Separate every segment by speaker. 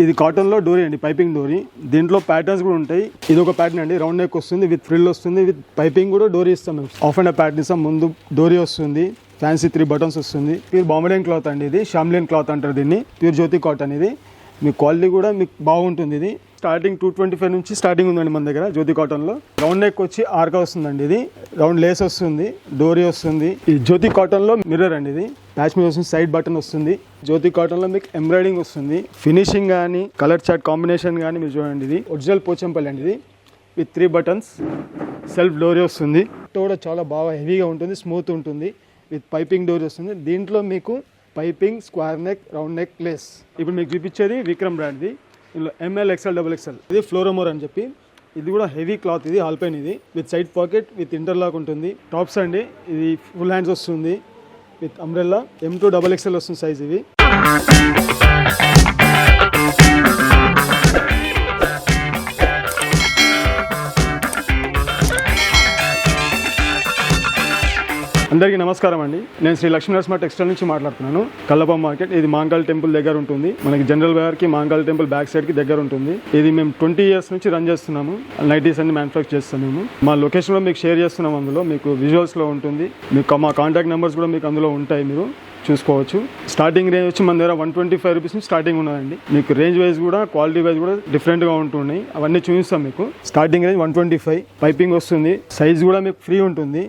Speaker 1: ఇది కాటన్లో డోరీ అండి పైపింగ్ డోరీ. దీంట్లో ప్యాటర్న్స్ కూడా ఉంటాయి. ఇది ఒక ప్యాటర్న్ అండి రౌండ్ నెక్ వస్తుంది విత్ ఫ్రిల్ వస్తుంది విత్ పైపింగ్ కూడా డోరీ ఇస్తాం మేము. ఆఫ్ అండ్ ప్యాటర్న్ ఇస్తాం ముందు డోరీ వస్తుంది ఫ్యాన్సీ త్రీ బటన్స్ వస్తుంది. ప్యూర్ బాంబడియన్ క్లాత్ అండి ఇది షామ్లియన్ క్లాత్ అంటారు దీన్ని ప్యూర్ జ్యోతి కాటన్ ఇది. మీ క్వాలిటీ కూడా మీకు బాగుంటుంది ఇది. స్టార్టింగ్ టూ ట్వంటీ ఫైవ్ నుంచి స్టార్టింగ్ ఉందండి మన దగ్గర జ్యోతి కాటన్లో. రౌండ్ నెక్ వచ్చి ఆర్కా వస్తుందండి ఇది. రౌండ్ లేస్ వస్తుంది డోరీ వస్తుంది. ఈ జ్యోతి కాటన్లో మిర్రర్ అండి ఇది. ప్యాచ్ మీద వస్తుంది సైడ్ బటన్ వస్తుంది. జ్యోతి కాటన్లో మీకు ఎంబ్రాయిడింగ్ వస్తుంది. ఫినిషింగ్ కానీ కలర్ చాట్ కాంబినేషన్ కానీ మీరు చూడండి ఇది. ఒరిజినల్ పోచంపల్లి అండి ఇది. విత్ త్రీ బటన్స్ సెల్ఫ్ డోరీ వస్తుంది. కూడా చాలా బాగా హెవీగా ఉంటుంది స్మూత్ ఉంటుంది. విత్ పైపింగ్ డోరీ వస్తుంది. దీంట్లో మీకు piping square neck round neck lace ఇప్పుడు మీకు చూపించేది విక్రమ్ బ్రాండ్ది ఇందులో ఎంఎల్ ఎక్స్ఎల్ డబుల్ ఎక్స్ఎల్ ఇది ఫ్లోరోమోర్ అని చెప్పి. ఇది కూడా హెవీ క్లాత్ ఇది ఆల్పైన్ ఇది. With side pocket with interlock ఉంటుంది. టాప్స్ అండి. ఇది ఫుల్ హ్యాండ్స్ వస్తుంది. With umbrella M two double XL వస్తుంది సైజ్ ఇవి. అందరికీ నమస్కారం అండి. నేను శ్రీ లక్ష్మీ నరసింహ టెక్స్టైల్ నుంచి మాట్లాడుతున్నాను. కల్లపం మార్కెట్ ఇది మాంకాల్ టెంపుల్ దగ్గర ఉంటుంది. మనకి జనరల్ వేర్కి మాంకాల్ టెంపుల్ బ్యాక్ సైడ్కి దగ్గర ఉంటుంది. ఇది మేము ట్వంటీ ఇయర్స్ నుంచి రన్ చేస్తున్నాము. నైటీస్ అన్ని మ్యానుఫ్యాక్చర్ చేస్తున్నాము మా లొకేషన్లో మీకు షేర్ చేస్తున్నాం అందులో. మీకు విజువల్స్లో ఉంటుంది. మీకు మా కాంటాక్ట్ నెంబర్స్ కూడా మీకు అందులో ఉంటాయి మీరు చూసుకోవచ్చు. స్టార్టింగ్ రేంజ్ వచ్చి మన దగ్గర వన్ ట్వంటీ ఫైవ్ రూపీస్ నుంచి స్టార్టింగ్ ఉన్నదండి. మీకు రేంజ్ వైజ్ కూడా క్వాలిటీ వైజ్ కూడా డిఫరెంట్గా ఉంటున్నాయి. అవన్నీ చూపిస్తాం మీకు. Starting range one twenty five. Piping వస్తుంది. సైజ్ కూడా మీకు ఫ్రీ ఉంటుంది.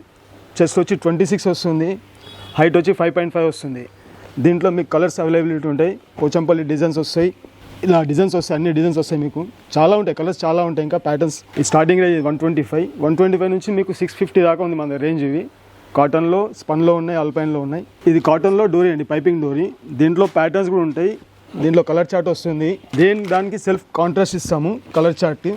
Speaker 1: చెస్ట్ వచ్చి ట్వంటీ సిక్స్ వస్తుంది హైట్ వచ్చి ఫైవ్ పాయింట్ ఫైవ్ వస్తుంది. దీంట్లో మీకు కలర్స్ అవైలబిలిటీ ఉంటాయి పోచంపల్లి డిజైన్స్ వస్తాయి ఇలా డిజైన్స్ వస్తాయి అన్ని డిజైన్స్ వస్తాయి మీకు. చాలా ఉంటాయి కలర్స్ చాలా ఉంటాయి ఇంకా ప్యాటర్న్స్. ఈ starting range one twenty five. One twenty five నుంచి మీకు సిక్స్ ఫిఫ్టీ దాకా ఉంది మన రేంజ్ ఇవి. కాటన్లో స్పన్లో ఉన్నాయి అల్పైన్లో ఉన్నాయి. ఇది కాటన్లో డోరీ అండి పైపింగ్ డోరీ. దీంట్లో ప్యాటర్న్స్ కూడా ఉంటాయి. దీంట్లో కలర్ చార్ట్ వస్తుంది. దేని దానికి సెల్ఫ్ కాంట్రాస్ట్ ఇస్తాము కలర్ చార్ట్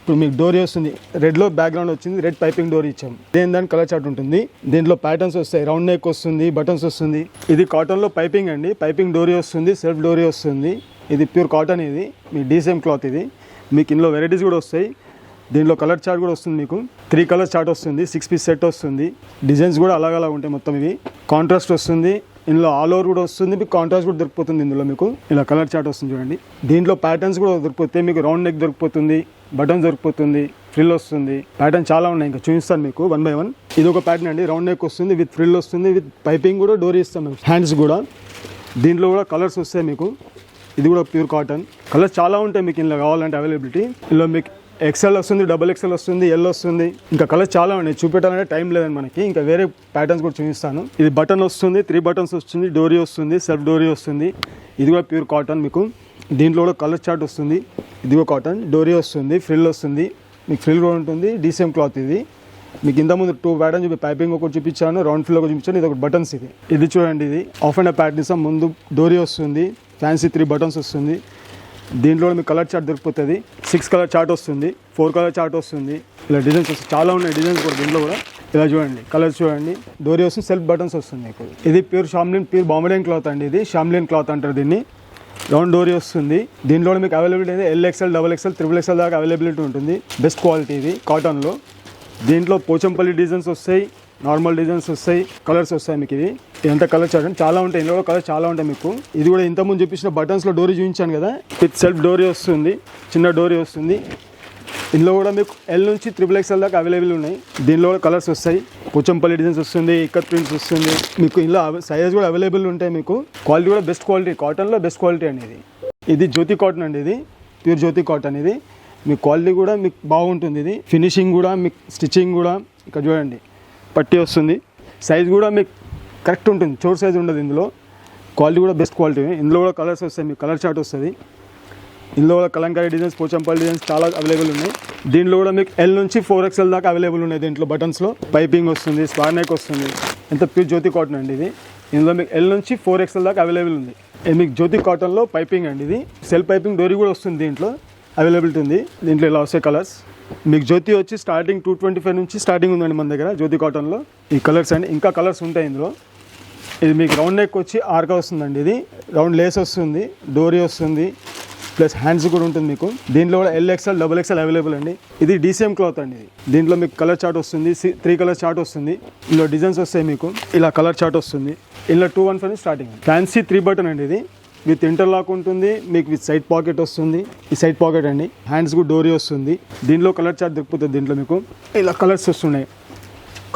Speaker 1: ఇప్పుడు మీకు డోరీ వస్తుంది రెడ్లో బ్యాక్గ్రౌండ్ వచ్చింది. రెడ్ పైపింగ్ డోర్ ఇచ్చాము దేని దాని కలర్ చార్ట్ ఉంటుంది. దీంట్లో ప్యాటర్న్స్ వస్తాయి. రౌండ్ నెక్ వస్తుంది బటన్స్ వస్తుంది. ఇది కాటన్లో పైపింగ్ అండి. పైపింగ్ డోరీ వస్తుంది సెల్ఫ్ డోరీ వస్తుంది. ఇది ప్యూర్ కాటన్ ఇది. మీ డీసీఎం క్లాత్ ఇది. మీకు ఇందులో వెరైటీస్ కూడా వస్తాయి. దీంట్లో కలర్ చార్ట్ కూడా వస్తుంది మీకు. త్రీ కలర్ చార్ట్ వస్తుంది. సిక్స్ పీస్ సెట్ వస్తుంది. డిజైన్స్ కూడా అలాగ అలా ఉంటాయి మొత్తం ఇవి. కాంట్రాస్ట్ వస్తుంది. ఇందులో ఆల్ ఓవర్ కూడా వస్తుంది. మీకు కాంట్రాస్ట్ కూడా దొరికిపోతుంది ఇందులో మీకు. ఇలా కలర్ చార్ట్ వస్తుంది చూడండి. దీంట్లో ప్యాటర్న్స్ కూడా దొరికిపోతాయి. మీకు రౌండ్ నెక్ దొరికిపోతుంది. బటన్ దొరికిపోతుంది ఫ్రిల్ వస్తుంది. ప్యాటర్న్ చాలా ఉన్నాయి ఇంకా చూపిస్తాను మీకు వన్ బై వన్ ఇది ఒక ప్యాటర్న్ అండి రౌండ్ నెక్ వస్తుంది విత్ ఫ్రిల్ వస్తుంది విత్ పైపింగ్ కూడా డోరీ ఇస్తాం మేము. హ్యాండ్స్ కూడా. దీంట్లో కూడా కలర్స్ వస్తాయి మీకు. ఇది కూడా ప్యూర్ కాటన్ కలర్స్ చాలా ఉంటాయి మీకు ఇందులో కావాలంటే అవైలబిలిటీ ఇందులో మీకు ఎక్సెల్ వస్తుంది డబుల్ ఎక్సెల్ వస్తుంది ఎల్ వస్తుంది. ఇంకా కలర్స్ చాలా ఉన్నాయి చూపెట్టాలంటే టైం లేదండి మనకి. ఇంకా వేరే ప్యాటర్న్స్ కూడా చూపిస్తాను. ఇది బటన్ వస్తుంది త్రీ బటన్స్ వస్తుంది డోరీ వస్తుంది సెల్ఫ్ డోరీ వస్తుంది. ఇది కూడా ప్యూర్ కాటన్ మీకు. దీంట్లో కూడా కలర్ చార్ట్ వస్తుంది. ఇదిగో కాటన్ డోరీ వస్తుంది ఫ్రిల్ వస్తుంది మీకు ఫ్రిల్ కూడా ఉంటుంది డీసీఎం క్లాత్ ఇది. మీకు ఇంతకుముందు టూ ప్యాటర్న్ చూపి పైపింగ్ ఒకటి చూపించాను రౌండ్ ఫిల్ ఒకటి చూపించాను ఇది ఒక బటన్స్ ఇది. ఇది చూడండి ఇది. ఆఫ్ అండ్ ప్యాటర్న్ ముందు డోరీ వస్తుంది ఫ్యాన్సీ త్రీ బటన్స్ వస్తుంది. దీంట్లో మీకు కలర్ చార్ట్ దొరికిపోతుంది సిక్స్ కలర్ చార్ట్ వస్తుంది ఫోర్ కలర్ చార్ట్ వస్తుంది. ఇలా డిజైన్స్ వస్తుంది చాలా ఉన్నాయి డిజైన్స్ కూడా దీంట్లో కూడా. ఇలా చూడండి కలర్ చూడండి. డోరీ వస్తుంది సెల్ఫ్ బటన్స్ వస్తుంది మీకు. ఇది ప్యూర్ షామ్లిన్ ప్యూర్ బాంబలిన్ క్లాత్ అండి ఇది. షామ్లిన్ క్లాత్ అంటారు దీన్ని. రౌండ్ డోరీ వస్తుంది. దీంట్లో మీకు అవైలబిలిటీ అయితే L XL double XL triple XL దాకా అవైలబిలిటీ ఉంటుంది. బెస్ట్ క్వాలిటీ ఇది కాటన్లో. దీంట్లో పోచంపల్లి డిజైన్స్ వస్తాయి నార్మల్ డిజైన్స్ వస్తాయి కలర్స్ వస్తాయి మీకు ఇది ఎంత కలర్ చూడండి చాలా ఉంటాయి ఇందులో కలర్ చాలా ఉంటాయి మీకు. ఇది కూడా ఇంతకుముందు చూపించిన బటన్స్లో డోరీ చూపించాను కదా. విత్ సెల్ఫ్ డోరీ వస్తుంది చిన్న డోరీ వస్తుంది. ఇందులో కూడా మీకు ఎల్ నుంచి త్రిబుల్ ఎక్స్ఎల్ దాకా అవైలబుల్ ఉన్నాయి. దీనిలో కూడా కలర్స్ వస్తాయి. కూచంపల్లి డిజైన్స్ వస్తుంది ఇక్కడ ప్రింట్స్ వస్తుంది. మీకు ఇందులో సైజ్ కూడా అవైలబుల్ ఉంటాయి మీకు. క్వాలిటీ కూడా బెస్ట్ క్వాలిటీ కాటన్లో బెస్ట్ క్వాలిటీ అనేది ఇది. ఇది జ్యోతి కాటన్ అండి ఇది. ప్యూర్ జ్యోతి కాటన్ ఇది. మీ క్వాలిటీ కూడా మీకు బాగుంటుంది ఇది. ఫినిషింగ్ కూడా మీకు స్టిచ్చింగ్ కూడా ఇక్కడ చూడండి. పట్టి వస్తుంది. సైజ్ కూడా మీకు కరెక్ట్ ఉంటుంది. చోటు సైజ్ ఉండదు ఇందులో. క్వాలిటీ కూడా బెస్ట్ క్వాలిటీ ఇందులో కూడా కలర్స్ వస్తాయి. మీకు కలర్ చార్ట్ వస్తుంది. ఇందులో కూడా కలంకారీ డిజైన్స్ పోచంపల్లి డిజైన్స్ చాలా అవైలబుల్ ఉన్నాయి. దీంట్లో కూడా మీకు ఎల్ నుంచి ఫోర్ ఎక్స్ఎల్ దాకా అవైలబుల్ ఉన్నాయి దీంట్లో బటన్స్లో పైపింగ్ వస్తుంది స్పార్ నెక్ వస్తుంది. ఎంత ప్యూర్ జ్యోతి కాటన్ అండి ఇది. ఇందులో మీకు ఎల్ నుంచి ఫోర్ ఎక్స్ఎల్ దాకా అవైలబుల్ ఉంది. ఇది మీకు జ్యోతి కాటన్లో పైపింగ్ అండి ఇది. సెల్ పైపింగ్ డోరీ కూడా వస్తుంది దీంట్లో. అవైలబిలిటీ ఉంది. దీంట్లో ఇలా వస్తాయి కలర్స్ మీకు జ్యోతి వచ్చి స్టార్టింగ్ టూ ట్వంటీ ఫైవ్ నుంచి స్టార్టింగ్ ఉందండి మన దగ్గర జ్యోతి కాటన్లో ఈ కలర్స్ అండి. ఇంకా కలర్స్ ఉంటాయి ఇందులో. ఇది మీకు రౌండ్ నెక్ వచ్చి ఆర్గా వస్తుందండి ఇది. రౌండ్ లేస్ వస్తుంది డోరీ వస్తుంది. ప్లస్ హ్యాండ్స్ కూడా ఉంటుంది మీకు. దీంట్లో కూడా L XL double XL available అండి. ఇది డీసీఎం క్లాత్ అండి ఇది. దీంట్లో మీకు కలర్ చార్ట్ వస్తుంది త్రీ కలర్ చార్ట్ వస్తుంది. ఇందులో డిజైన్స్ వస్తాయి మీకు. ఇలా కలర్ చార్ట్ వస్తుంది. ఇలా two one five starting fancy three button అండి ఇది. విత్ ఇంటర్లాక్ ఉంటుంది మీకు విత్ సైడ్ పాకెట్ వస్తుంది. ఈ సైడ్ పాకెట్ అండి. హ్యాండ్స్ కూడా డోరీ వస్తుంది. దీంట్లో కలర్ చార్ట్ దొరుకుతుంది దీంట్లో మీకు. ఇలా కలర్స్ వస్తున్నాయి.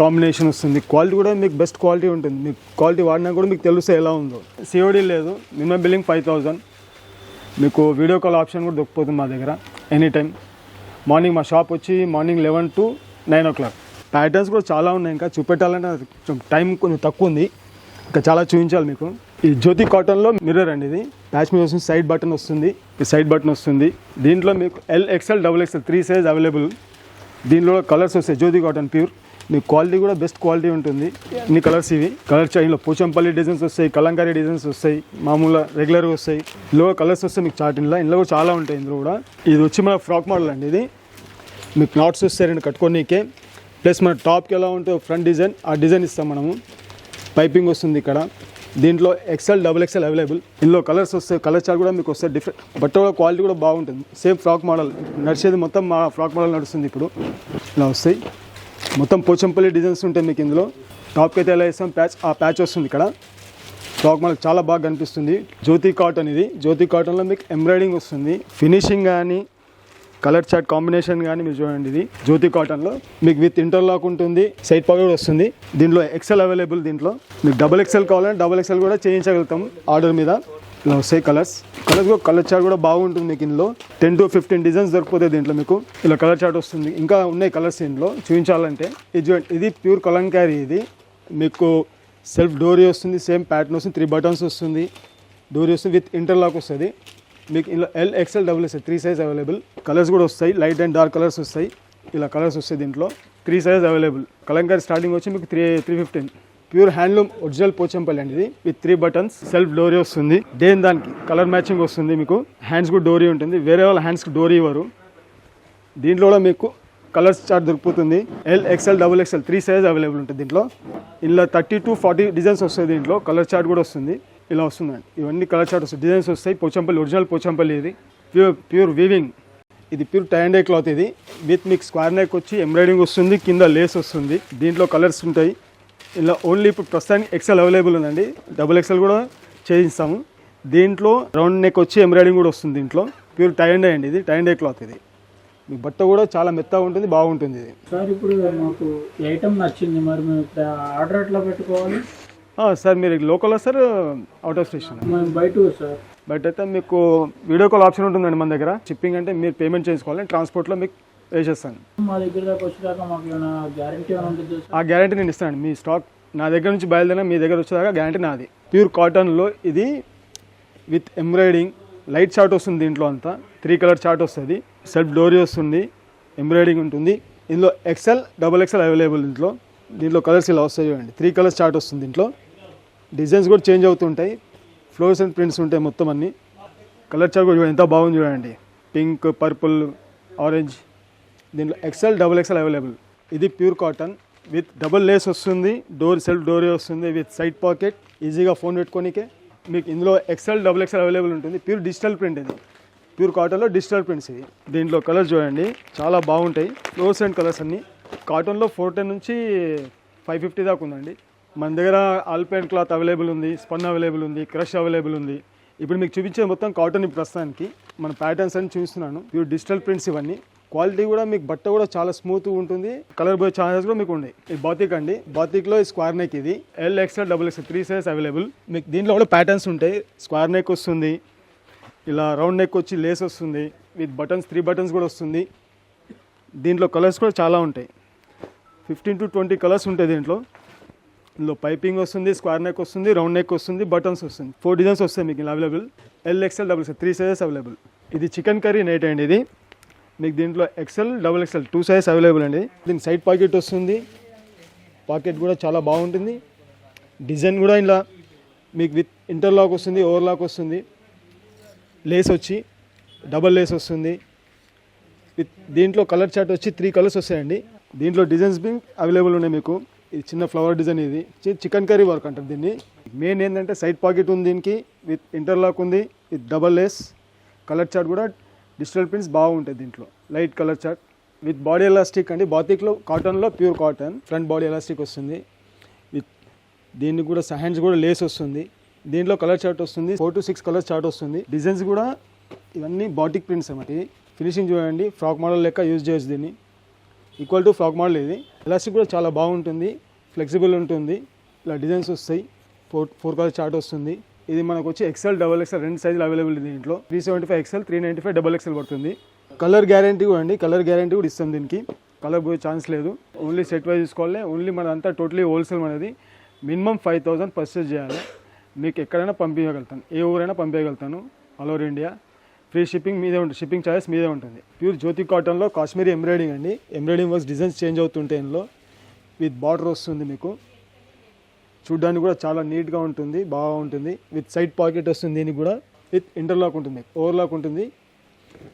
Speaker 1: కాంబినేషన్ వస్తుంది. క్వాలిటీ కూడా మీకు బెస్ట్ క్వాలిటీ ఉంటుంది. మీకు క్వాలిటీ వాడినా కూడా మీకు తెలుస్తే ఎలా ఉందో. సిఓడి లేదు. మినిమం బిల్లింగ్ ఫైవ్ థౌజండ్ మీకు వీడియో కాల్ ఆప్షన్ కూడా దొరికిపోతుంది మా దగ్గర. ఎనీ టైం మార్నింగ్ మా షాప్ వచ్చి morning eleven to nine o'clock patterns కూడా చాలా ఉన్నాయి ఇంకా. చూపెట్టాలంటే కొంచెం టైం కొంచెం తక్కువ ఉంది. ఇంకా చాలా చూపించాలి మీకు. ఈ జ్యోతి కాటన్లో మిర్రర్ అండి ఇది. ప్యాచ్ మీద వస్తుంది సైడ్ బటన్ వస్తుంది. ఈ సైడ్ బటన్ వస్తుంది. దీంట్లో మీకు L XL double XL three size available దీనిలో కలర్స్ వస్తాయి జ్యోతి కాటన్ ప్యూర్ మీకు క్వాలిటీ కూడా బెస్ట్ క్వాలిటీ ఉంటుంది. ఇన్ని కలర్స్ ఇవి. కలర్ చైన్లో పోచంపల్లి డిజైన్స్ వస్తాయి కలంకారీ డిజైన్స్ వస్తాయి మామూలుగా రెగ్యులర్గా వస్తాయి. ఇందులో కలర్స్ వస్తాయి మీకు చాటిన్లో ఇందులో. కూడా చాలా ఉంటాయి ఇందులో కూడా. ఇది వచ్చి మన ఫ్రాక్ మోడల్ అండి ఇది. మీకు నాట్స్ వస్తాయి రెండు కట్టుకోనికే. ప్లస్ మన టాప్కి ఎలా ఉంటే ఫ్రంట్ డిజైన్ ఆ డిజైన్ ఇస్తాం మనము. పైపింగ్ వస్తుంది ఇక్కడ. దీంట్లో ఎక్సెల్ డబుల్ ఎక్సెల్ అవైలబుల్ ఇందులో కలర్స్ వస్తాయి కలర్ చార్ట్ కూడా మీకు వస్తాయి డిఫరెంట్ బట్ట కూడా క్వాలిటీ కూడా బాగుంటుంది. సేమ్ ఫ్రాక్ మోడల్ నడిచేది మొత్తం మా ఫ్రాక్ మోడల్ నడుస్తుంది ఇప్పుడు. ఇలా వస్తాయి. మొత్తం పోచంపల్లి డిజైన్స్ ఉంటాయి మీకు ఇందులో. టాప్కి అయితే ఎలా వేస్తాం? ప్యాచ్ ఆ ప్యాచ్ వస్తుంది ఇక్కడ. టాప్ మనకు చాలా బాగా కనిపిస్తుంది. జ్యోతి కాటన్ ఇది. జ్యోతి కాటన్లో మీకు ఎంబ్రాయిడింగ్ వస్తుంది. ఫినిషింగ్ కానీ కలర్ చాట్ కాంబినేషన్ కానీ మీరు చూడండి ఇది. జ్యోతి కాటన్లో మీకు విత్ ఇంటర్లాక్ ఉంటుంది. సైడ్ పాకెట్ వస్తుంది. దీంట్లో ఎక్సెల్ అవైలబుల్ దీంట్లో. మీకు డబుల్ ఎక్సెల్ కావాలంటే డబుల్ ఎక్సెల్ కూడా చేయించగలుగుతాం ఆర్డర్ మీద. ఇలా వస్తాయి కలర్స్ కలర్స్ కూడా కలర్ చార్ట్ కూడా బాగుంటుంది మీకు ఇందులో. టెన్ టు ఫిఫ్టీన్ డిజైన్స్ దొరికిపోతాయి దీంట్లో మీకు. ఇలా కలర్ చార్ట్ వస్తుంది. ఇంకా ఉన్నాయి కలర్స్ దీంట్లో చూపించాలంటే ఇది ఇది ప్యూర్ కలంకారీ ఇది. మీకు సెల్ఫ్ డోరీ వస్తుంది సేమ్ ప్యాటర్న్ వస్తుంది త్రీ బటన్స్ వస్తుంది. డోరీ వస్తుంది విత్ ఇంటర్లాక్ వస్తుంది. మీకు ఇలా L XL double S three size available colours కూడా వస్తాయి. లైట్ అండ్ డార్క్ కలర్స్ వస్తాయి. ఇలా కలర్స్ వస్తాయి దీంట్లో. Three size available Kalamkari starting వచ్చి మీకు three three fifteen pure handloom original Pochampally అండి ఇది. విత్ త్రీ బటన్స్ సెల్ఫ్ డోరీ వస్తుంది. దేని దానికి? కలర్ మ్యాచింగ్ వస్తుంది మీకు. హ్యాండ్స్ కూడా డోరీ ఉంటుంది. వేరే వాళ్ళ హ్యాండ్స్కి డోరీ ఇవ్వరు. దీంట్లో కూడా మీకు colours chart దొరికిపోతుంది L XL double XL three size available ఉంటుంది దీంట్లో. ఇలా థర్టీ టు ఫార్టీ డిజైన్స్ వస్తాయి దీంట్లో. కలర్ చార్ట్ కూడా వస్తుంది. ఇలా వస్తుందండి. ఇవన్నీ కలర్ చార్ట్ వస్తాయి. డిజైన్స్ వస్తాయి. పోచంపల్లి ఒరిజినల్ పోచంపల్లి ఇది. ప్యూర్ ప్యూర్ వీవింగ్ ఇది ప్యూర్ టై అండ్ క్లాత్ ఇది. విత్ మీకు స్క్వేర్ నెక్ వచ్చి ఎంబ్రాయిడింగ్ వస్తుంది. కింద లేస్ వస్తుంది. దీంట్లో కలర్స్ ఉంటాయి. ఇలా ఓన్లీ ఇప్పుడు ప్రస్తుతానికి ఎక్సెల్ అవైలబుల్ ఉందండి. డబుల్ ఎక్సెల్ కూడా చేయిస్తాము. దీంట్లో రౌండ్ నెక్ వచ్చి ఎంబ్రాయిడింగ్ కూడా వస్తుంది దీంట్లో. ప్యూర్ టై అండ్ అండి ఇది టై అండ్ క్లాత్ ఇది. మీ బట్ట కూడా చాలా మెత్తగా ఉంటుంది బాగుంటుంది ఇది.
Speaker 2: సార్ ఇప్పుడు మాకు ఐటమ్ నచ్చింది. మరి మేము ఆర్డర్ ఎట్లా పెట్టుకోవాలి?
Speaker 1: సార్ మీరు local sir out of station
Speaker 2: బయట సార్.
Speaker 1: బట్ అయితే మీకు వీడియో కాల్ ఆప్షన్ ఉంటుందండి మన దగ్గర. షిప్పింగ్ అంటే మీరు పేమెంట్ చేసుకోవాలి ట్రాన్స్పోర్ట్లో మీకు వేసేస్తాను.
Speaker 2: మా దగ్గర దాకా వచ్చేదాకా మాకు ఏమైనా గ్యారంటీ ఏమైనా ఉంటుంది
Speaker 1: ఆ గ్యారంటీ నేను ఇస్తాను మీ స్టాక్ నా దగ్గర నుంచి బయలుదేరిన మీ దగ్గర వచ్చేదాకా గ్యారంటీ నాది. ప్యూర్ కాటన్లో ఇది విత్ ఎంబ్రాయిడింగ్ లైట్ చార్ట్ వస్తుంది దీంట్లో అంతా. త్రీ కలర్ చార్ట్ వస్తుంది. సెల్ఫ్ డోరీ వస్తుంది. ఎంబ్రాయిడింగ్ ఉంటుంది. ఇందులో ఎక్సెల్ డబుల్ ఎక్సెల్ అవైలబుల్ దీంట్లో దీంట్లో కలర్స్ ఇలా వస్తాయి చూడండి. త్రీ కలర్స్ చార్ట్ వస్తుంది దీంట్లో. డిజైన్స్ కూడా చేంజ్ అవుతుంటాయి. ఫ్లోర్స్ అండ్ ప్రింట్స్ ఉంటాయి మొత్తం అన్ని. కలర్ చార్ట్ కూడా చూడండి. ఎంత బాగుంది చూడండి. పింక్ పర్పుల్ ఆరెంజ్ దీంట్లో ఎక్సెల్ డబుల్ ఎక్సెల్ అవైలబుల్ ఇది pure cotton with double lace వస్తుంది డోర్ సెల్ఫ్ డోరే వస్తుంది. విత్ సైడ్ పాకెట్ ఈజీగా ఫోన్ పెట్టుకోనికే మీకు ఇందులో ఎక్సెల్ డబుల్ ఎక్సెల్ అవైలబుల్ ఉంటుంది. ప్యూర్ డిజిటల్ ప్రింట్ ఇది. ప్యూర్ కాటన్లో డిజిటల్ ప్రింట్స్ ఇవి. దీంట్లో కలర్స్ చూడండి. చాలా బాగుంటాయి. ఫ్లోర్స్ అండ్ కలర్స్ అన్నీ. కాటన్లో ఫోర్ టెన్ నుంచి ఫైవ్ ఫిఫ్టీ దాకా ఉందండి. మన దగ్గర ఆల్పెన్ క్లాత్ అవైలబుల్ ఉంది స్పన్ అవైలబుల్ ఉంది క్రష్ అవైలబుల్ ఉంది. ఇప్పుడు మీకు చూపించే మొత్తం కాటన్ ఈ ప్రస్తుతానికి. మన ప్యాటర్న్స్ అని చూస్తున్నాను ప్యూర్ డిజిటల్ ప్రింట్స్ ఇవన్నీ. క్వాలిటీ కూడా మీకు బట్ట కూడా చాలా స్మూత్ ఉంటుంది. కలర్ పోయే ఛాన్సెస్ కూడా మీకు ఉన్నాయి ఇది బాతిక్ అండి. బాతిక్లో స్క్వేర్ నెక్ ఇది. L XL double XL three size available మీకు దీంట్లో కూడా ప్యాటర్న్స్ ఉంటాయి. స్క్వేర్ నెక్ వస్తుంది. ఇలా రౌండ్ నెక్ వచ్చి లేస్ వస్తుంది. విత్ బటన్స్ త్రీ బటన్స్ కూడా వస్తుంది. దీంట్లో కలర్స్ కూడా చాలా ఉంటాయి. ఫిఫ్టీన్ టు ట్వంటీ కలర్స్ ఉంటాయి దీంట్లో. ఇందులో పైపింగ్ వస్తుంది స్క్వేర్ నెక్ వస్తుంది రౌండ్ నెక్ వస్తుంది బటన్స్ వస్తుంది. ఫోర్ డిజైన్స్ వస్తాయి మీకు available L XL double XL three sizes available ఇది చికెన్ కర్రీ నైట్ అండి ఇది. మీకు దీంట్లో XL double XL two size available అండి. దీని సైడ్ పాకెట్ వస్తుంది. పాకెట్ కూడా చాలా బాగుంటుంది. డిజైన్ కూడా ఇలా మీకు విత్ ఇంటర్లాక్ వస్తుంది ఓవర్లాక్ వస్తుంది. లేస్ వచ్చి డబల్ లేస్ వస్తుంది. విత్ దీంట్లో కలర్ చార్ట్ వచ్చి త్రీ కలర్స్ వస్తాయండి. దీంట్లో డిజైన్స్ బి అవైలబుల్ ఉన్నాయి మీకు. ఇది చిన్న ఫ్లవర్ డిజైన్ ఇది. చికెన్ కర్రీ వర్క్ అంటారు దీన్ని. మెయిన్ ఏంటంటే సైడ్ పాకెట్ ఉంది దీనికి విత్ ఇంటర్లాక్ ఉంది with double lace colour chart కూడా డిజిటల్ ప్రింట్స్ బాగుంటాయి దీంట్లో. Light colour chart with body elastic అండి. బాతిక్లో కాటన్లో pure cotton. Front body elastic వస్తుంది. విత్ దీనికి కూడా హ్యాండ్స్ కూడా లేస్ వస్తుంది. దీంట్లో కలర్ చార్ట్ వస్తుంది. Four to six colour chart వస్తుంది. డిజైన్స్ కూడా ఇవన్నీ బాటిక్ ప్రింట్స్ అన్నమాట. ఫినిషింగ్ చూడండి. ఫ్రాక్ మోడల్ లెక్క యూజ్ చేయొచ్చు దీన్ని. ఈక్వల్ టు ఫ్రాక్ మోడల్ ఇది. ఎలాస్టిక్ కూడా చాలా బాగుంటుంది. ఫ్లెక్సిబుల్ ఉంటుంది. ఇలా డిజైన్స్ వస్తాయి. ఫోర్ ఫోర్ కలర్ చార్ట్ వస్తుంది. ఇది మనకు వచ్చి ఎక్సెల్ డబల్ ఎక్సెల్ రెండు సైజులు అవైలబుల్ ఉంది దీంట్లో. Three seventy five XL three ninety five double XL పడుతుంది. కలర్ గ్యారంటీ కూడా అండి. కలర్ గ్యారంటీ కూడా ఇస్తాం దీనికి. కలర్ పోయే ఛాన్స్ లేదు. ఓన్లీ సెట్ వైజ్ తీసుకోవాలి ఓన్లీ మనదంతా టోటలీ హోల్సేల్ అనేది మినిమం ఫైవ్ థౌసండ్ పర్చేస్ చేయాలి. మీకు ఎక్కడైనా పంపించగలుగుతాను. ఏ ఊరైనా పంపించగలుగుతాను. All over India free shipping మీదే ఉంటుంది షిప్పింగ్ ఛార్జెస్ మీదే ఉంటుంది. ప్యూర్ జ్యోతి కాటన్లో కాశ్మీరీ ఎంబ్రాయిడింగ్ అండి. ఎంబ్రాయిడింగ్ వర్క్స్ డిజైన్స్ చేంజ్ అవుతుంటాయి ఇందులో. విత్ బార్డర్ వస్తుంది మీకు. చూడ్డానికి కూడా చాలా నీట్గా ఉంటుంది బాగా ఉంటుంది. విత్ సైడ్ పాకెట్ వస్తుంది దీనికి కూడా. విత్ ఇంటర్లాక్ ఉంటుంది ఓవర్లాక్ ఉంటుంది.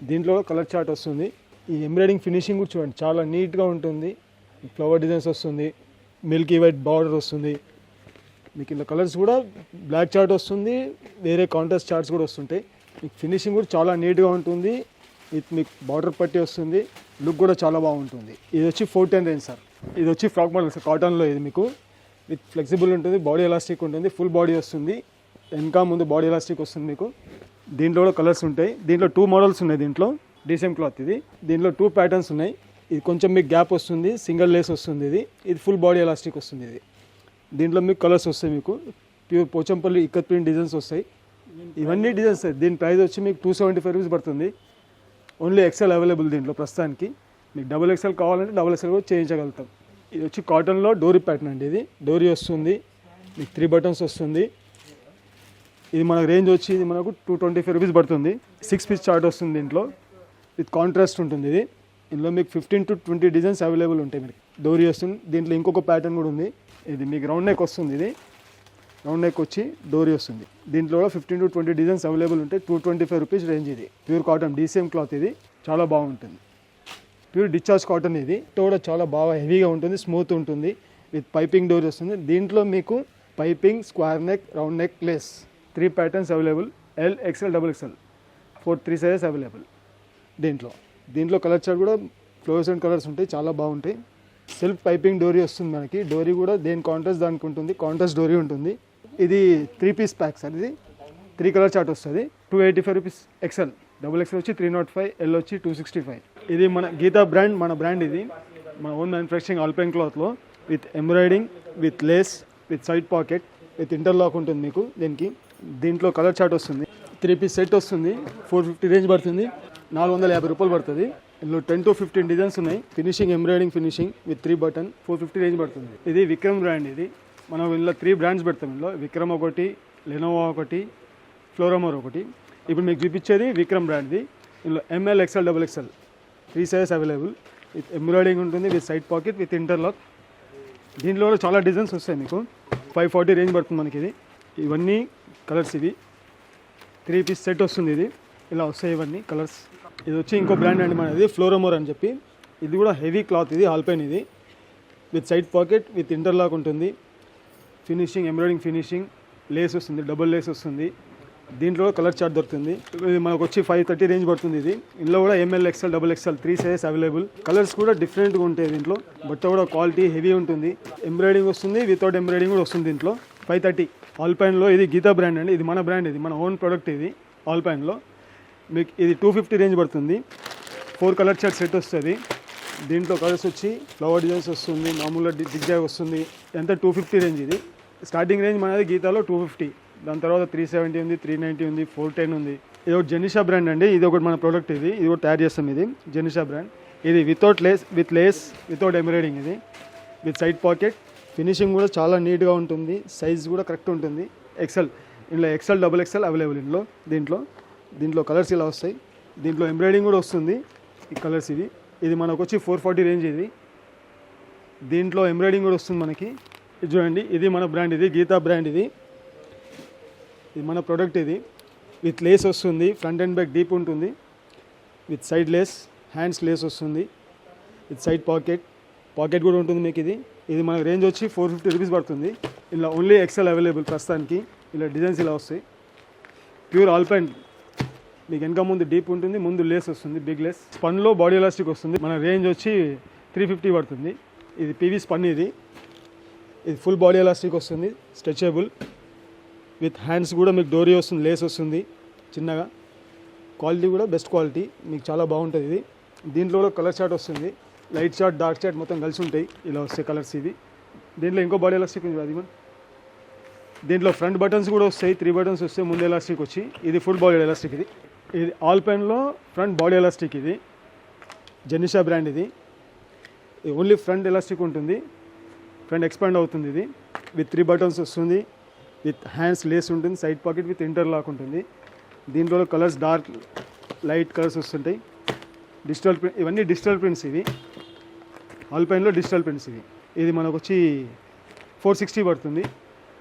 Speaker 1: దీంట్లో కలర్ చార్ట్ వస్తుంది. ఈ ఎంబ్రాయిడింగ్ ఫినిషింగ్ కూడా చూడండి చాలా నీట్గా ఉంటుంది. ఫ్లవర్ డిజైన్స్ వస్తుంది మిల్కీ వైట్ బార్డర్ వస్తుంది. మీకు ఇలా కలర్స్ కూడా బ్లాక్ చార్ట్ వస్తుంది వేరే కాంట్రాస్ట్ చార్ట్స్ కూడా వస్తుంటాయి. మీకు ఫినిషింగ్ కూడా చాలా నీట్గా ఉంటుంది. విత్ మీకు బార్డర్ పట్టి వస్తుంది. లుక్ కూడా చాలా బాగుంటుంది. ఇది వచ్చి ఫోర్ టెన్ రేంజ్ సార్. ఇది వచ్చి ఫ్రాక్ మోడల్ సార్ కాటన్లో ఇది మీకు. విత్ ఫ్లెక్సిబుల్ ఉంటుంది బాడీ ఎలాస్టిక్ ఉంటుంది ఫుల్ బాడీ వస్తుంది. వెనక ముందు బాడీ ఎలాస్టిక్ వస్తుంది మీకు. దీంట్లో కూడా కలర్స్ ఉంటాయి. దీంట్లో టూ మోడల్స్ ఉన్నాయి దీంట్లో. డీసెంట్ క్లాత్ ఇది. దీంట్లో టూ ప్యాటర్న్స్ ఉన్నాయి. ఇది కొంచెం మీకు గ్యాప్ వస్తుంది సింగిల్ లేస్ వస్తుంది ఇది. ఇది ఫుల్ బాడీ ఎలాస్టిక్ వస్తుంది ఇది. దీంట్లో మీకు కలర్స్ వస్తాయి మీకు. Pure Pochampally ikat print designs వస్తాయి. ఇవన్నీ డిజైన్స్ దీని ప్రైస్ వచ్చి మీకు టూ సెవెంటీ ఫైవ్ రూపీస్ పడుతుంది ఓన్లీ ఎక్సెల్ అవైలబుల్ దీంట్లో ప్రస్తుతానికి. మీకు డబుల్ ఎక్సెల్ కావాలంటే డబుల్ ఎక్సెల్ కూడా చేయించగలుగుతాం. ఇది వచ్చి కాటన్లో డోరీ ప్యాటర్న్ అండి ఇది. డోరీ వస్తుంది. మీకు త్రీ బటన్స్ వస్తుంది. ఇది మనకు రేంజ్ వచ్చి ఇది మనకు టూ ట్వంటీ ఫైవ్ రూపీస్ పడుతుంది. సిక్స్ పీస్ చార్ట్ వస్తుంది దీంట్లో. విత్ కాంట్రాస్ట్ ఉంటుంది ఇది. ఇందులో మీకు fifteen to twenty designs available ఉంటాయి మీకు డోరీ వస్తుంది. దీంట్లో ఇంకొక ప్యాటర్న్ కూడా ఉంది. ఇది మీకు రౌండ్ నెక్ వస్తుంది ఇది. రౌండ్ నెక్ వచ్చి డోరీ వస్తుంది. దీంట్లో కూడా fifteen to twenty designs available ఉంటాయి. Two twenty five rupees range ఇది ప్యూర్ కాటన్ డీసీఎం క్లాత్ ఇది. చాలా బాగుంటుంది. ప్యూర్ డిశ్చార్జ్ కాటన్ ఇది. టోడ కూడా చాలా బాగా హెవీగా ఉంటుంది స్మూత్ ఉంటుంది. విత్ పైపింగ్ డోర్ వస్తుంది. దీంట్లో మీకు piping square neck round neck lace. Three patterns available. L XL double XL. Four three sizes available దీంట్లో. దీంట్లో కలర్ చార్ట్ కూడా ఫ్లోరెసెంట్ కలర్స్ ఉంటాయి చాలా బాగుంటాయి. సెల్ఫ్ పైపింగ్ డోరీ వస్తుంది మనకి. డోరీ కూడా దేని కాంట్రాస్ట్ దానికి ఉంటుంది కాంట్రాస్ట్ డోరీ ఉంటుంది. ఇది త్రీ పీస్ ప్యాక్ సార్ ఇది. త్రీ కలర్ చార్ట్ వస్తుంది. Two eighty five rupees XL. Double XL వచ్చి త్రీ నాట్ ఫైవ్ ఎల్ వచ్చి టూ సిక్స్టీ ఫైవ్. ఇది మన గీతా బ్రాండ్ మన బ్రాండ్ ఇది. మన ఓన్ మ్యానుఫ్యాక్చరింగ్ ఆల్పైన్ క్లాత్లో with embroiding with lace with side pocket with interlock ఉంటుంది మీకు దీనికి. దీంట్లో కలర్ చార్ట్ వస్తుంది. త్రీ పీస్ సెట్ వస్తుంది. ఫోర్ ఫిఫ్టీ రేంజ్ పడుతుంది. నాలుగు వందల యాభై రూపాయలు పడుతుంది. ఇందులో టెన్ టు ఫిఫ్టీన్ డిజైన్స్ ఉన్నాయి. Finishing embroiding finishing with three button four fifty range పడుతుంది. ఇది విక్రమ్ బ్రాండ్ ఇది. మనం ఇందులో త్రీ బ్రాండ్స్ పెడతాం ఇందులో. విక్రమ్ ఒకటి లెనోవా ఒకటి ఫ్లోరమోర్ ఒకటి. ఇప్పుడు మీకు చూపించేది విక్రమ్ బ్రాండ్ది ఇందులో M L XL double XL three sizes available. With embroiding ఉంటుంది with side pocket with interlock. దీంట్లో కూడా చాలా డిజైన్స్ వస్తాయి మీకు. ఫైవ్ ఫార్టీ రేంజ్ పడుతుంది మనకి ఇది. ఇవన్నీ కలర్స్ ఇవి. త్రీ పీస్ సెట్ వస్తుంది ఇది. ఇలా వస్తాయి ఇవన్నీ కలర్స్. ఇది వచ్చి ఇంకో బ్రాండ్ అండి మనది ఫ్లోరోమోర్ అని చెప్పి. ఇది కూడా హెవీ క్లాత్ ఇది ఆల్పైన్ ఇది. With side pocket with interlock ఉంటుంది. ఫినిషింగ్ ఎంబ్రాయిడింగ్ ఫినిషింగ్ లేస్ వస్తుంది డబుల్ లేస్ వస్తుంది. దీంట్లో కలర్ చార్ట్ దొరుకుతుంది. ఇది మనకు వచ్చి ఫైవ్ థర్టీ రేంజ్ పడుతుంది ఇది. ఇందులో కూడా M L XL double XL three sizes available colours కూడా డిఫరెంట్గా ఉంటాయి దీంట్లో. బట్ట కూడా క్వాలిటీ హెవీ ఉంటుంది. ఎంబ్రాయిడింగ్ వస్తుంది వితౌట్ ఎంబ్రాయిడింగ్ కూడా వస్తుంది దీంట్లో. ఫైవ్ థర్టీ ఆల్పైన్లో ఇది గీతా బ్రాండ్ అండి. ఇది మన బ్రాండ్ ఇది మన ఓన్ ప్రోడక్ట్ ఇది ఆల్పైన్లో మీకు ఇది టూ ఫిఫ్టీ రేంజ్ పడుతుంది. ఫోర్ కలర్ చార్ట్ సెట్ వస్తుంది. దీంట్లో కలర్స్ వచ్చి ఫ్లవర్ డిజైన్స్ వస్తుంది మామూలుగా డిగ్జాగ్ వస్తుంది. ఎంత టూ ఫిఫ్టీ రేంజ్ ఇది. స్టార్టింగ్ రేంజ్ మనది గీతాలో టూ ఫిఫ్టీ దాని తర్వాత త్రీ సెవెంటీ ఉంది త్రీ నైంటీ ఉంది ఫోర్ టెన్ ఉంది. ఇది ఒకటి జెనిషా బ్రాండ్ అండి ఇది ఒకటి మన ప్రోడక్ట్ ఇది ఇది కూడా తయారు చేస్తాం ఇది జెనిషా బ్రాండ్. ఇది without lace with lace without embroiding ఇది. విత్ సైడ్ పాకెట్ ఫినిషింగ్ కూడా చాలా నీట్గా ఉంటుంది సైజ్ కూడా కరెక్ట్ ఉంటుంది. ఎక్సెల్ ఇందులో ఎక్సెల్ డబుల్ ఎక్సెల్ అవైలబుల్ ఇందులో దీంట్లో. దీంట్లో కలర్స్ ఇలా వస్తాయి. దీంట్లో ఎంబ్రాయిడింగ్ కూడా వస్తుంది ఈ కలర్స్ ఇవి. ఇది మనకు వచ్చి ఫోర్ ఫార్టీ రేంజ్ ఇది. దీంట్లో ఎంబ్రాయిడింగ్ కూడా వస్తుంది మనకి. ఇది చూడండి ఇది మన బ్రాండ్ ఇది గీతా బ్రాండ్ ఇది. ఇది మన ప్రోడక్ట్ ఇది. విత్ లేస్ వస్తుంది ఫ్రంట్ అండ్ బ్యాక్ డీప్ ఉంటుంది. With side lace hands lace వస్తుంది. విత్ సైడ్ పాకెట్ పాకెట్ కూడా ఉంటుంది మీకు ఇది. ఇది మన రేంజ్ వచ్చి ఫోర్ ఫిఫ్టీ రూపీస్ పడుతుంది. ఇలా ఓన్లీ ఎక్సెల్ అవైలబుల్ ప్రస్తుతానికి. ఇలా డిజైన్స్ ఇలా వస్తాయి. ప్యూర్ ఆల్పైన్ మీకు వెనక ముందు డీప్ ఉంటుంది ముందు లేస్ వస్తుంది బిగ్ లేస్ స్పన్లో బాడీ ఎలాస్టిక్ వస్తుంది. మన రేంజ్ వచ్చి త్రీ ఫిఫ్టీ పడుతుంది. ఇది పీవీ స్పన్ ఇది ఇది ఫుల్ బాడీ ఎలాస్టిక్ వస్తుంది స్ట్రెచబుల్ విత్ హ్యాండ్స్ కూడా మీకు డోరీ వస్తుంది లేస్ వస్తుంది చిన్నగా. క్వాలిటీ కూడా బెస్ట్ క్వాలిటీ మీకు చాలా బాగుంటుంది ఇది. దీంట్లో కూడా కలర్ చార్ట్ వస్తుంది లైట్ చార్ట్ డార్క్ చార్ట్ మొత్తం కలిసి ఉంటాయి ఇలా వస్తాయి కలర్స్ ఇవి. దీంట్లో ఇంకో బాడీ ఎలాస్టిక్ ఉంది అది మన దీంట్లో ఫ్రంట్ బటన్స్ కూడా వస్తాయి త్రీ బటన్స్ వస్తాయి ముందు ఎలాస్టిక్ వచ్చి. ఇది ఫుల్ బాడీ ఎలాస్టిక్ ఇది. ఇది ఆల్ పెన్లో ఫ్రంట్ బాడీ ఎలాస్టిక్ ఇది. జెనిషా బ్రాండ్ ఇది. ఇది ఓన్లీ ఫ్రంట్ ఎలాస్టిక్ ఉంటుంది. ఫ్రంట్ ఎక్స్పాండ్ అవుతుంది ఇది. విత్ త్రీ బటన్స్ వస్తుంది. విత్ హ్యాండ్స్ లేస్ ఉంటుంది సైడ్ పాకెట్ విత్ ఇంటర్లాక్ ఉంటుంది. దీంట్లో కలర్స్ డార్క్ లైట్ కలర్స్ వస్తుంటాయి. డిజిటల్ ప్రింట్ ఇవన్నీ డిజిటల్ ప్రింట్స్ ఇవి. ఆల్పైన్లో డిజిటల్ ప్రింట్స్ ఇవి. ఇది మనకు వచ్చి ఫోర్ సిక్స్టీ పడుతుంది.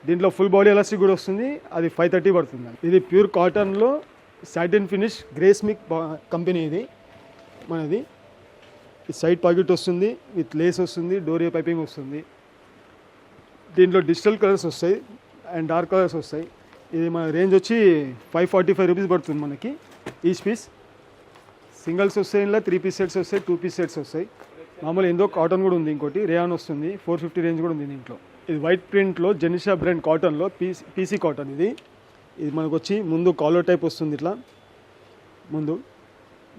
Speaker 1: దీంట్లో ఫుల్ బాడీ ఎలాస్టిక్ కూడా వస్తుంది. అది ఫైవ్ థర్టీ పడుతుంది. ఇది ప్యూర్ కాటన్లో సాటిన్ ఫినిష్ గ్రేస్మిక్ కంపెనీ ఇది. మనది. సైడ్ పాకెట్ వస్తుంది విత్ లేస్ వస్తుంది డోరియా పైపింగ్ వస్తుంది. దీంట్లో డిజిటల్ కలర్స్ వస్తాయి. అండ్ డార్క్ కలర్స్ వస్తాయి. ఇది మన రేంజ్ వచ్చి ఫైవ్ ఫార్టీ ఫైవ్ రూపీస్ పడుతుంది మనకి ఈచ్ పీస్. సింగిల్స్ వస్తాయి ఇలా త్రీ పీస్ సెట్స్ వస్తాయి టూ పీస్ సెట్స్ వస్తాయి. మామూలు ఎందో కాటన్ కూడా ఉంది ఇంకోటి రేయాన్ వస్తుంది ఫోర్ ఫిఫ్టీ రేంజ్ కూడా ఉంది దీంట్లో ఇది వైట్ ప్రింట్లో జెనిషా బ్రాండ్ కాటన్లో పీసీ పీసీ కాటన్ ఇది. ఇది మనకు వచ్చి ముందు కాలర్ టైప్ వస్తుంది ఇట్లా. ముందు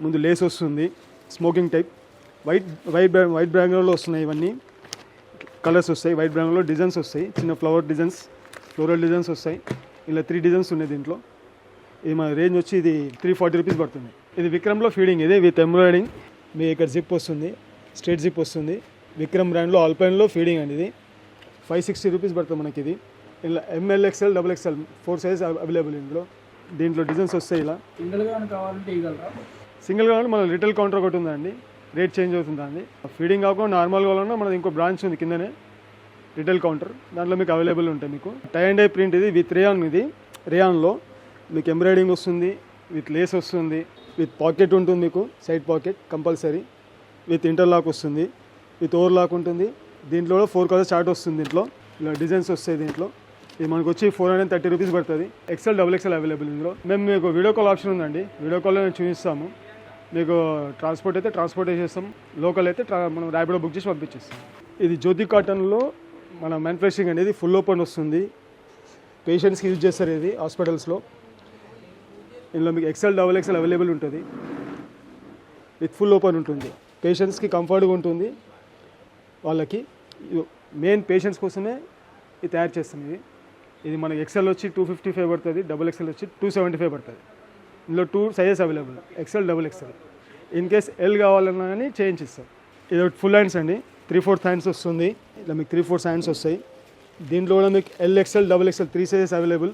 Speaker 1: ముందు లేస్ వస్తుంది smocking type. White white white బ్రాండ్లో వస్తున్నాయి ఇవన్నీ. కలర్స్ వస్తాయి వైట్ బ్రాండ్లో డిజైన్స్ వస్తాయి చిన్న ఫ్లవర్ డిజైన్స్. ఫ్లోరల్ డిజైన్స్ వస్తాయి. ఇలా త్రీ డిజైన్స్ ఉన్నాయి దీంట్లో. ఇది మన రేంజ్ వచ్చి ఇది త్రీ ఫార్టీ రూపీస్ పడుతుంది. ఇది విక్రమ్లో ఫీడింగ్ ఇది విత్ ఎంబ్రాయిడింగ్ మీ ఇక్కడ జిప్ వస్తుంది. స్ట్రేట్ జిప్ వస్తుంది. విక్రమ్ బ్రాండ్లో ఆల్పైన్లో ఫీడింగ్ అండి ఇది. ఫైవ్ సిక్స్టీ రూపీస్ పడుతుంది మనకి ఇది. ఇలా M L XL double XL four size available ఇందులో. దీంట్లో డిజైన్స్ వస్తాయి ఇలా. సింగిల్ కావాలంటే మన రిటైల్ కౌంటర్ ఒకటి ఉందండి. రేట్ చేంజ్ అవుతుందండి. ఫీడింగ్ కాకుండా నార్మల్ కావాలన్నా మనది ఇంకో బ్రాంచ్ ఉంది కిందనే. Retail counter. దాంట్లో మీకు అవైలబుల్ ఉంటాయి మీకు. టై అండ్ డై ప్రింట్ ఇది విత్ రేయాన్ ఇది రేయాన్లో మీకు ఎంబ్రాయిడింగ్ వస్తుంది విత్ లేస్ వస్తుంది విత్ పాకెట్ ఉంటుంది మీకు side pocket compulsory. With interlock వస్తుంది విత్ ఓవర్ లాక్ ఉంటుంది. దీంట్లో కూడా ఫోర్ కలర్ చార్ట్ వస్తుంది దీంట్లో. ఇలా డిజైన్స్ వస్తాయి దీంట్లో. ఇది మనకు వచ్చి ఫోర్ హండ్రెడ్ థర్టీ రూపీస్ పడుతుంది. ఎక్సెల్ డబుల్ ఎక్సెల్ అవైలబుల్ ఇందులో. మేము మీకు వీడియో కాల్ ఆప్షన్ ఉందండి. వీడియో కాల్లో మేము చూపిస్తాము. మీకు ట్రాన్స్పోర్ట్ అయితే ట్రాన్స్పోర్ట్ చేసేస్తాం. లోకల్ అయితే మనం ర్యాపిడో బుక్ చేసి పంపించేస్తాం. ఇది జ్యోతి కాటన్లో మన మ్యానుఫ్యాక్చరింగ్ అనేది ఫుల్ ఓపెన్ వస్తుంది. పేషెంట్స్కి యూజ్ చేస్తారు ఇది హాస్పిటల్స్లో ఇందులో మీకు ఎక్సెల్ డబుల్ ఎక్సెల్ అవైలబుల్ ఉంటుంది. విత్ ఫుల్ ఓపెన్ ఉంటుంది. పేషెంట్స్కి కంఫర్ట్గా ఉంటుంది. వాళ్ళకి మెయిన్ పేషెంట్స్ కోసమే ఇది తయారు చేస్తాం ఇది. ఇది మనకి ఎక్సెల్ వచ్చి టూ ఫిఫ్టీ ఫైవ్ పడుతుంది డబుల్ ఎక్సెల్ వచ్చి టూ సెవెంటీ ఫైవ్ పడుతుంది. ఇందులో two sizes available XL double XL in case L కావాలన్నా కానీ చేంజ్ ఇది ఒకటి ఫుల్ హ్యాండ్స్ అండి. త్రీ ఫోర్త్ హ్యాండ్స్ వస్తుంది. ఇట్లా మీకు త్రీ ఫోర్త్ హ్యాండ్స్ వస్తాయి. దీంట్లో కూడా మీకు L XL double XL three sizes available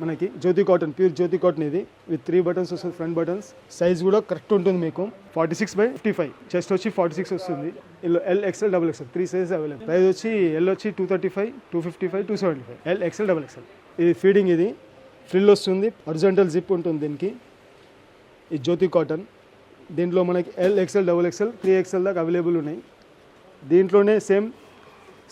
Speaker 1: మనకి Jyothi cotton pure Jyothi cotton ఇది. విత్ త్రీ బటన్స్ వస్తుంది ఫ్రంట్ బటన్స్ సైజ్ కూడా కరెక్ట్ ఉంటుంది మీకు. Forty six by fifty five chest వచ్చి ఫార్టీ సిక్స్ వస్తుంది. ఇందులో L XL double XL three sizes available price వచ్చి ఎల్ వచ్చి two thirty five two fifty five two seventy five L XL double XL ఇది feeding ఇది. Frill వస్తుంది. అర్జెంటల్ zip ఉంటుంది దీనికి. ఈ జ్యోతి కాటన్. దీంట్లో మనకి L XL double XL three XL దాకా అవైలబుల్ ఉన్నాయి. దీంట్లోనే సేమ్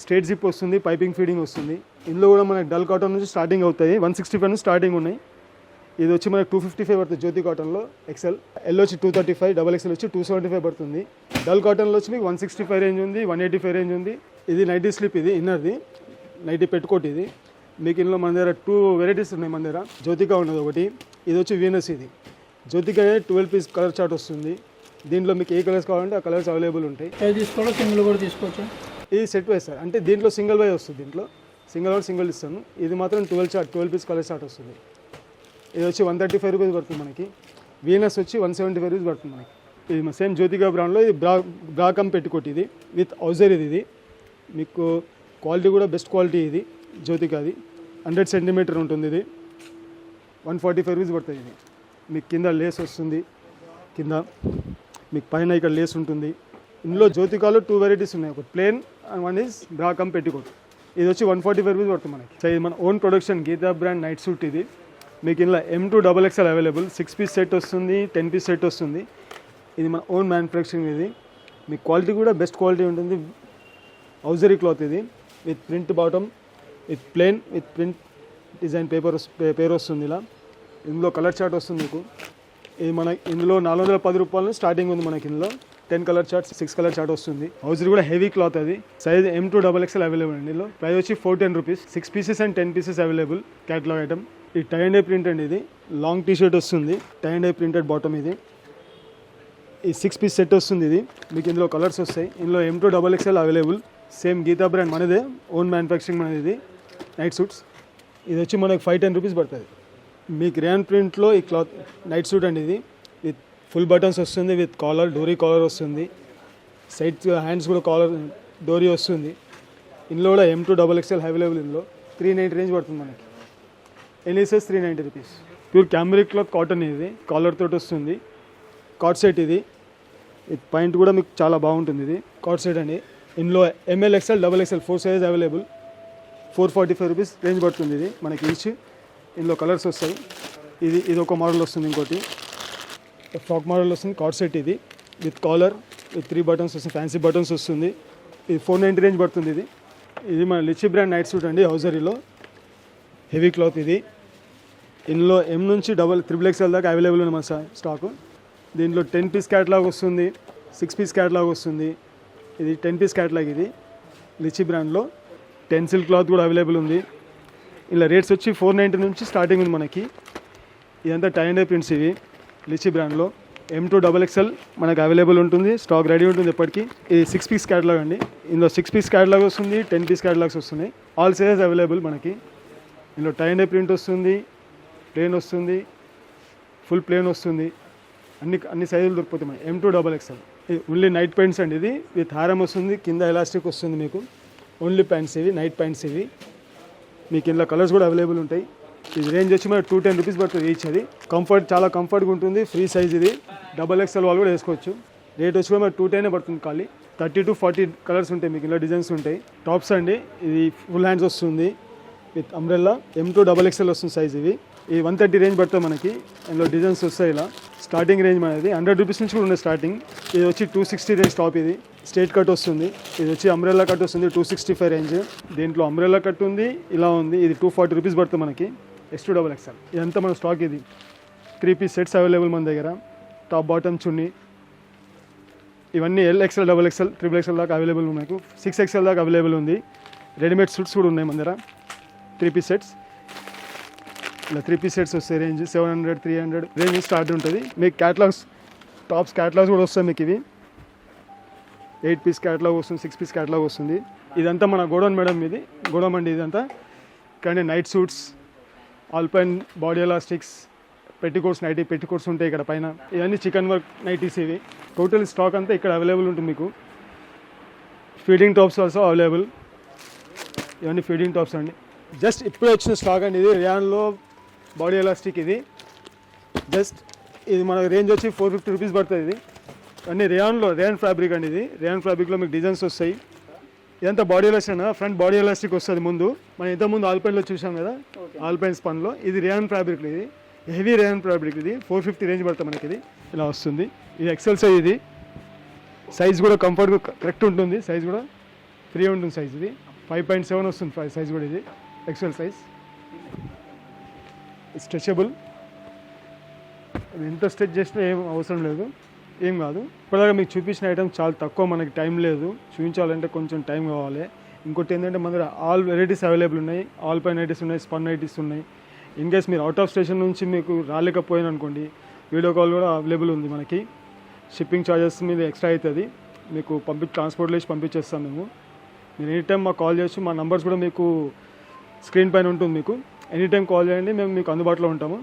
Speaker 1: స్ట్రేట్ జిప్ వస్తుంది పైపింగ్ ఫీడింగ్ వస్తుంది. ఇందులో కూడా మనకి డల్ కాటన్ నుంచి స్టార్టింగ్ అవుతాయి. వన్ సిక్స్టీ ఫైవ్ నుంచి స్టార్టింగ్ ఉన్నాయి. ఇది వచ్చి మనకి టూ ఫిఫ్టీ ఫైవ్ పడుతుంది జ్యోతి కాటన్లో. ఎక్సెల్ ఎల్ వచ్చి two thirty five double XL వచ్చి టూ సెవెంటీ ఫైవ్ పడుతుంది. డల్ కాటన్లో వచ్చి మీకు వన్ సిక్స్టీ ఫైవ్ రేంజ్ ఉంది వన్ ఎయిటీ ఫైవ్ రేంజ్ ఉంది. ఇది నైటీ స్లిప్ ఇది ఇన్నర్ది. నైటీ పెట్టుకోటి ఇది. మీకు ఇందులో మన దగ్గర టూ వెరైటీస్ ఉన్నాయి మన దగ్గర. జ్యోతిక ఉన్నది ఒకటి. ఇది వచ్చి వీనస్ ఇది. Jyothika twelve piece colour chart వస్తుంది. దీంట్లో మీకు ఏ కలర్స్ కావాలంటే ఆ కలర్స్ అవైలబుల్ ఉంటాయి.
Speaker 2: తీసుకోవడం సింగిల్ కూడా తీసుకోవచ్చా.
Speaker 1: ఇది సెట్ వైజ్ సార్. అంటే దీంట్లో సింగిల్ వై వస్తుంది దీంట్లో. సింగిల్ అవుట్ సింగిల్ ఇస్తాను. ఇది మాత్రం twelve chart twelve piece colour chart వస్తుంది. ఇది వచ్చి వన్ థర్టీ ఫైవ్ రూపీస్ పడుతుంది మనకి. వీనస్ వచ్చి వన్ సెవెంటీ ఫైవ్ రూపీస్ పడుతుంది మనకి. ఇది సేమ్ జ్యోతిగా బ్రాండ్లో ఇది బ్రా బ్రాకమ్ పెట్టుకోటి ఇది. విత్ ఔజర్ ఇది ఇది. మీకు క్వాలిటీ కూడా బెస్ట్ క్వాలిటీ ఇది జ్యోతికాది హండ్రెడ్ సెంటీమీటర్ ఉంటుంది ఇది. వన్ ఫార్టీ ఫైవ్ రూపీస్ పడుతుంది ఇది. మీకు కింద లేస్ వస్తుంది. కింద మీకు పైన ఇక్కడ లేస్ ఉంటుంది. ఇందులో జ్యోతికాలో టూ వెరైటీస్ ఉన్నాయి. ఒకటి ప్లేన్ అండ్ వన్ ఈజ్ బ్రాకమ్ పెట్టుకోట్ ఇది వచ్చి వన్ ఫార్టీ ఫైవ్ రూపీస్ పడుతుంది మనకి. సో ఇది మన own production Geeta brand night suit ఇది. మీకు ఇందులో M two double XL available six piece set వస్తుంది టెన్ పీస్ సెట్ వస్తుంది. ఇది మన ఓన్ మ్యానుఫ్యాక్చరింగ్ ఇది. మీ క్వాలిటీ కూడా బెస్ట్ క్వాలిటీ ఉంటుంది. హౌజరీ క్లాత్ ఇది. With print bottom with plain with print design paper పేరు వస్తుంది ఇలా. ఇందులో కలర్ చార్ట్ వస్తుంది మీకు. ఇది మన ఇందులో నాలుగు వందల పది రూపాయలు స్టార్టింగ్ ఉంది మనకి ఇందులో. Ten colour chart six colour chart వస్తుంది. హౌస్ కూడా హెవీ క్లాత్ అది. Size M two double XL available అండి ఇందులో. ప్రైస్ వచ్చి four ten rupees six pieces and ten pieces available catalogue item ఈ టై అండ్ ప్రింట్ అండి ఇది. లాంగ్ టీ షర్ట్ వస్తుంది టై అండ్ ప్రింటెడ్ బాటమ్ ఇది. ఈ సిక్స్ పీస్ సెట్ వస్తుంది ఇది. మీకు ఇందులో కలర్స్ వస్తాయి. ఇందులో M two double XL available same Geeta brand మనదే. ఓన్ మ్యానుఫ్యాక్చరింగ్ మనది ఇది. నైట్ సూట్స్ ఇది వచ్చి మనకు ఫైవ్ టెన్ రూపీస్ పడుతుంది. మీ గ్రాండ్ ప్రింట్లో ఈ క్లాత్ నైట్ సూట్ అండి ఇది. విత్ ఫుల్ బటన్స్ వస్తుంది విత్ కాలర్ డోరీ కాలర్ వస్తుంది. సైడ్ హ్యాండ్స్ కూడా కాలర్ డోరీ వస్తుంది. ఇందులో కూడా M two double XL available ఇందులో. త్రీ నైంటీ రేంజ్ పడుతుంది మనకి. NSS three ninety rupees pure cambric cloth cotton ఇది. కాలర్ తోటి వస్తుంది. కాట్ సెట్ ఇది. విత్ పాయింట్ కూడా మీకు చాలా బాగుంటుంది ఇది. కాట్ సెట్ అండి. ఇందులో M L XL double XL four size available four forty five rupees range పడుతుంది ఇది మనకి ఈచ్ ఇందులో కలర్స్ వస్తాయి. ఇది ఇది ఒక మోడల్ వస్తుంది ఇంకోటి. ఫ్రాక్ మోడల్ వస్తుంది కాట్ సెట్ ఇది. With collar with three buttons వస్తుంది ఫ్యాన్సీ బటన్స్ వస్తుంది. ఇది ఫోర్ నైంటీ రేంజ్ పడుతుంది ఇది. ఇది మన లిచి బ్రాండ్ నైట్ సూట్ అండి హౌజరీలో హెవీ క్లాత్ ఇది. ఇందులో ఎం నుంచి డబల్ త్రిబుల్ ఎక్స్ఎల్ దాకా అవైలబుల్ ఉంది మన సార్ స్టాకు దీంట్లో టెన్ పీస్ క్యాట్లాగ్ వస్తుంది సిక్స్ పీస్ క్యాట్లాగ్ వస్తుంది. ఇది టెన్ పీస్ క్యాట్లాగ్ ఇది. లిచి బ్రాండ్లో టెన్సిల్ క్లాత్ కూడా అవైలబుల్ ఉంది. ఇలా రేట్స్ వచ్చి ఫోర్ నైంటీ నుంచి స్టార్టింగ్ ఉంది మనకి. ఇదంతా టై అండ్ ప్రింట్స్ ఇవి. లిచి బ్రాండ్లో ఎం టూ డబల్ ఎక్స్ఎల్ మనకు అవైలబుల్ ఉంటుంది. స్టాక్ రెడీ ఉంటుంది ఎప్పటికీ. ఇది సిక్స్ పీస్ క్యాటలాగ్ అండి. ఇందులో సిక్స్ పీస్ క్యాటలాగ్ వస్తుంది టెన్ పీస్ క్యాటలాగ్స్ వస్తున్నాయి ఆల్ సైజెస్ అవైలబుల్ మనకి. ఇందులో టై అండ్ ప్రింట్ వస్తుంది ప్లేన్ వస్తుంది ఫుల్ ప్లేన్ వస్తుంది. అన్ని అన్ని సైజులు దొరికిపోతాయి మనకి. M two double XL only night pants అండి ఇది. విత్ హారం వస్తుంది కింద ఎలాస్టిక్ వస్తుంది మీకు. ఓన్లీ ప్యాంట్స్ ఇవి నైట్ ప్యాంట్స్ ఇవి. మీకు ఇందులో కలర్స్ కూడా అవైలబుల్ ఉంటాయి. ఇది రేంజ్ వచ్చి మరి టూ టెన్ రూపీస్ పడుతుంది ఈచ్ అది. కంఫర్ట్ చాలా కంఫర్ట్గా ఉంటుంది. ఫ్రీ సైజ్ ఇది. డబల్ ఎక్స్ఎల్ వాళ్ళు కూడా వేసుకోవచ్చు. రేట్ వచ్చి కూడా మరి టూ టెన్ పడుతుంది ఖాళీ. థర్టీ టు ఫార్టీ కలర్స్ ఉంటాయి మీకు ఇందులో డిజైన్స్ ఉంటాయి. టాప్స్ అండి. ఇది ఫుల్ హ్యాండ్స్ వస్తుంది. With umbrella M two double XL వస్తుంది సైజ్ ఇవి. ఈ వన్ థర్టీ రేంజ్ పడుతుంది మనకి. ఇందులో డిజైన్స్ వస్తాయి ఇలా. స్టార్టింగ్ రేంజ్ మనది. హండ్రెడ్ రూపీస్ నుంచి కూడా ఉంది స్టార్టింగ్ ఇది వచ్చి టూ సిక్స్టీ రేంజ్ టాప్ ఇది. స్టేట్ కట్ వస్తుంది. ఇది వచ్చి అంబ్రెల్లా కట్ వస్తుంది టూ సిక్స్టీ ఫైవ్ రేంజ్ దీంట్లో అంబ్రెల్లా కట్ ఉంది ఇలా ఉంది. ఇది టూ ఫార్టీ రూపీస్ పడుతుంది మనకి. ఎస్ టూ డబల్ ఎక్స్ఎల్ ఇదంతా మన స్టాక్ ఇది. త్రీ పీస్ సెట్స్ అవైలబుల్ మన దగ్గర. Top bottom chunni. ఇవన్నీ L XL double XL triple XL దాకా అవైలబుల్ మనకు సిక్స్ ఎక్స్ఎల్ దాకా అవైలబుల్ ఉంది. రెడీమేడ్ సూట్స్ కూడా ఉన్నాయి మన దగ్గర. త్రీ పీస్ సెట్స్ ఇలా త్రీ పీస్ సెట్స్ వస్తాయి range seven hundred three hundred range start ఉంటుంది. మీకు క్యాటలాగ్స్ టాప్స్ క్యాటలాగ్స్ కూడా వస్తాయి మీకు ఇవి. ఎయిట్ పీస్ క్యాట్లాగ్ వస్తుంది సిక్స్ పీస్ క్యాట్లాగ్ వస్తుంది. ఇదంతా మన గోడౌన్ మేడం ఇది. గోడౌన్ అండి ఇదంతా. కానీ night suits alpine body elastics petticoats nighty petticoats ఉంటాయి ఇక్కడ పైన. ఇవన్నీ చికెన్ వర్క్ నైటీస్ ఇవి. టోటల్ స్టాక్ అంతా ఇక్కడ అవైలబుల్ ఉంటుంది మీకు. Feeding tops also available. ఇవన్నీ ఫీడింగ్ టాప్స్ అండి. జస్ట్ ఇప్పుడే వచ్చిన స్టాక్ అండి ఇది. రియాన్లో బాడీ ఎలాస్టిక్ ఇది. జస్ట్ ఇది మన రేంజ్ వచ్చి ఫోర్ ఫిఫ్టీ రూపీస్ పడుతుంది ఇది. అన్ని రేయాన్లో రేయాన్ ఫ్యాబ్రిక్ అండి ఇది. రేయాన్ ఫ్యాబ్రిక్లో మీకు డిజైన్స్ వస్తాయి. ఇదంతా body elastic front body elastic వస్తుంది ముందు. మనం ఇంతకుముందు ఆల్పైన్లో చూసాం కదా? ఆల్పైన్ స్పన్లో. ఇది రేయాన్ ఫ్యాబ్రిక్ ఇది. హెవీ రేయాన్ ఫ్యాబ్రిక్ ఇది. ఫోర్ ఫిఫ్టీ రేంజ్ పడుతుంది మనకి ఇది ఇలా వస్తుంది. ఇది ఎక్సెల్ సైజ్ ఇది. సైజ్ కూడా కంఫర్ట్ కరెక్ట్ ఉంటుంది. సైజ్ కూడా ఫ్రీ ఉంటుంది సైజ్ ఇది. ఫైవ్ పాయింట్ సెవెన్ వస్తుంది సైజ్ కూడా ఇది. XL size. స్ట్రెచబుల్. ఎంత స్ట్రెచ్ చేసినా ఏం అవసరం లేదు. ఏం కాదు. ఇప్పటిదాకా మీకు చూపించిన ఐటమ్ చాలా తక్కువ మనకి టైం లేదు. చూపించాలంటే కొంచెం టైం కావాలి. ఇంకోటి ఏంటంటే మన దగ్గర ఆల్ వెరైటీస్ అవైలబుల్ ఉన్నాయి. ఆల్ పైన ఐటీస్ ఉన్నాయి స్పన్ నైటీస్ ఉన్నాయి. ఇన్ కేస్ మీరు అవుట్ ఆఫ్ స్టేషన్ నుంచి మీకు రాలేకపోయిన అనుకోండి వీడియో కాల్ కూడా అవైలబుల్ ఉంది మనకి. షిప్పింగ్ ఛార్జెస్ మీద ఎక్స్ట్రా అవుతుంది. మీకు పంపి ట్రాన్స్పోర్ట్లో వేసి పంపించేస్తాం మేము. మీరు ఎనీ టైం మాకు కాల్ చేయొచ్చు. మా నంబర్స్ కూడా మీకు స్క్రీన్ పైన ఉంటుంది మీకు. ఎనీ టైం కాల్ చేయండి మేము మీకు అందుబాటులో ఉంటాము.